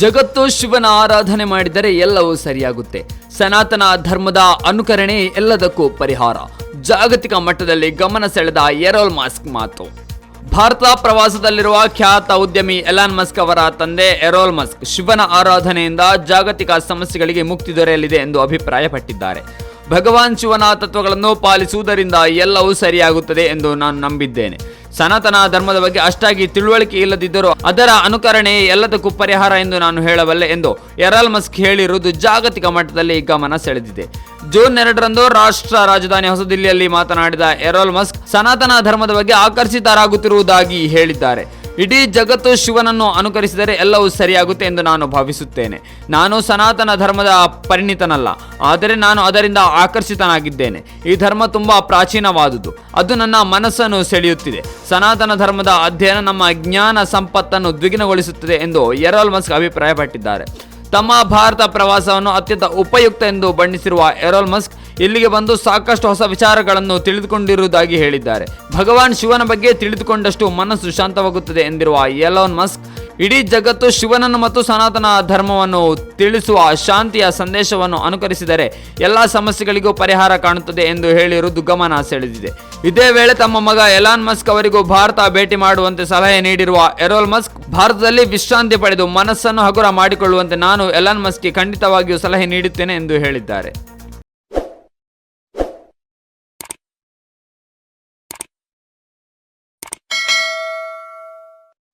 ಜಗತ್ತು ಶಿವನ ಆರಾಧನೆ ಮಾಡಿದರೆ ಎಲ್ಲವೂ ಸರಿಯಾಗುತ್ತೆ. ಸನಾತನ ಧರ್ಮದ ಅನುಕರಣೆ ಎಲ್ಲದಕ್ಕೂ ಪರಿಹಾರ. ಜಾಗತಿಕ ಮಟ್ಟದಲ್ಲಿ ಗಮನ ಸೆಳೆದ ಎರೋಲ್ ಮಾಸ್ಕ್ ಮಾತು. ಭಾರತ ಪ್ರವಾಸದಲ್ಲಿರುವ ಖ್ಯಾತ ಉದ್ಯಮಿ ಎಲಾನ್ ಮಸ್ಕ್ ಅವರ ತಂದೆ ಎರೋಲ್ ಮಸ್ಕ್ ಶಿವನ ಆರಾಧನೆಯಿಂದ ಜಾಗತಿಕ ಸಮಸ್ಯೆಗಳಿಗೆ ಮುಕ್ತಿ ದೊರೆಯಲಿದೆ ಎಂದು ಅಭಿಪ್ರಾಯಪಟ್ಟಿದ್ದಾರೆ. ಭಗವಾನ್ ಶಿವನ ತತ್ವಗಳನ್ನು ಪಾಲಿಸುವುದರಿಂದ ಎಲ್ಲವೂ ಸರಿಯಾಗುತ್ತದೆ ಎಂದು ನಾನು ನಂಬಿದ್ದೇನೆ. ಸನಾತನ ಧರ್ಮದ ಬಗ್ಗೆ ಅಷ್ಟಾಗಿ ತಿಳುವಳಿಕೆ ಇಲ್ಲದಿದ್ದರೂ ಅದರ ಅನುಕರಣೆ ಎಲ್ಲದಕ್ಕೂ ಪರಿಹಾರ ಎಂದು ನಾನು ಹೇಳಬಲ್ಲೆ ಎಂದು ಎರಾಲ್ ಮಸ್ಕ್ ಹೇಳಿರುವುದು ಜಾಗತಿಕ ಮಟ್ಟದಲ್ಲಿ ಗಮನ ಸೆಳೆದಿದೆ. ಜೂನ್ ಎರಡರಂದು ರಾಷ್ಟ್ರ ರಾಜಧಾನಿ ಹೊಸದಿಲ್ಲಿಯಲ್ಲಿ ಮಾತನಾಡಿದ ಎರಾಲ್ ಮಸ್ಕ್ ಸನಾತನ ಧರ್ಮದ ಬಗ್ಗೆ ಆಕರ್ಷಿತರಾಗುತ್ತಿರುವುದಾಗಿ ಹೇಳಿದ್ದಾರೆ. ಇಡೀ ಜಗತ್ತು ಶಿವನನ್ನು ಅನುಕರಿಸಿದರೆ ಎಲ್ಲವೂ ಸರಿಯಾಗುತ್ತೆ ಎಂದು ನಾನು ಭಾವಿಸುತ್ತೇನೆ. ನಾನು ಸನಾತನ ಧರ್ಮದ ಪರಿಣಿತನಲ್ಲ, ಆದರೆ ನಾನು ಅದರಿಂದ ಆಕರ್ಷಿತನಾಗಿದ್ದೇನೆ. ಈ ಧರ್ಮ ತುಂಬಾ ಪ್ರಾಚೀನವಾದುದು, ಅದು ನನ್ನ ಮನಸ್ಸನ್ನು ಸೆಳೆಯುತ್ತಿದೆ. ಸನಾತನ ಧರ್ಮದ ಅಧ್ಯಯನ ನಮ್ಮ ಜ್ಞಾನ ಸಂಪತ್ತನ್ನು ದ್ವಿಗುಣಗೊಳಿಸುತ್ತದೆ ಎಂದು ಎರೋಲ್ ಮಸ್ಕ್ ಅಭಿಪ್ರಾಯಪಟ್ಟಿದ್ದಾರೆ. ತಮ್ಮ ಭಾರತ ಪ್ರವಾಸವನ್ನು ಅತ್ಯಂತ ಉಪಯುಕ್ತ ಎಂದು ಬಣ್ಣಿಸಿರುವ ಎರೋಲ್ ಮಸ್ಕ್ ಇಲ್ಲಿಗೆ ಬಂದು ಸಾಕಷ್ಟು ಹೊಸ ವಿಚಾರಗಳನ್ನು ತಿಳಿದುಕೊಂಡಿರುವುದಾಗಿ ಹೇಳಿದ್ದಾರೆ. ಭಗವಾನ್ ಶಿವನ ಬಗ್ಗೆ ತಿಳಿದುಕೊಂಡಷ್ಟು ಮನಸ್ಸು ಶಾಂತವಾಗುತ್ತದೆ ಎಂದಿರುವ ಎಲೋನ್ ಮಸ್ಕ್, ಇಡೀ ಜಗತ್ತು ಶಿವನನ್ನು ಮತ್ತು ಸನಾತನ ಧರ್ಮವನ್ನು ತಿಳಿಸುವ ಶಾಂತಿಯ ಸಂದೇಶವನ್ನು ಅನುಕರಿಸಿದರೆ ಎಲ್ಲ ಸಮಸ್ಯೆಗಳಿಗೂ ಪರಿಹಾರ ಕಾಣುತ್ತದೆ ಎಂದು ಹೇಳಿರುವುದು ಗಮನ ಸೆಳೆದಿದೆ. ಇದೇ ವೇಳೆ ತಮ್ಮ ಮಗ ಎಲಾನ್ ಮಸ್ಕ್ ಅವರಿಗೂ ಭಾರತ ಭೇಟಿ ಮಾಡುವಂತೆ ಸಲಹೆ ನೀಡಿರುವ ಎರೋಲ್ ಮಸ್ಕ್, ಭಾರತದಲ್ಲಿ ವಿಶ್ರಾಂತಿ ಪಡೆದು ಮನಸ್ಸನ್ನು ಹಗುರ ಮಾಡಿಕೊಳ್ಳುವಂತೆ ನಾನು ಎಲಾನ್ ಮಸ್ಕ್ಗೆ ಖಂಡಿತವಾಗಿಯೂ ಸಲಹೆ ನೀಡುತ್ತೇನೆ ಎಂದು ಹೇಳಿದ್ದಾರೆ.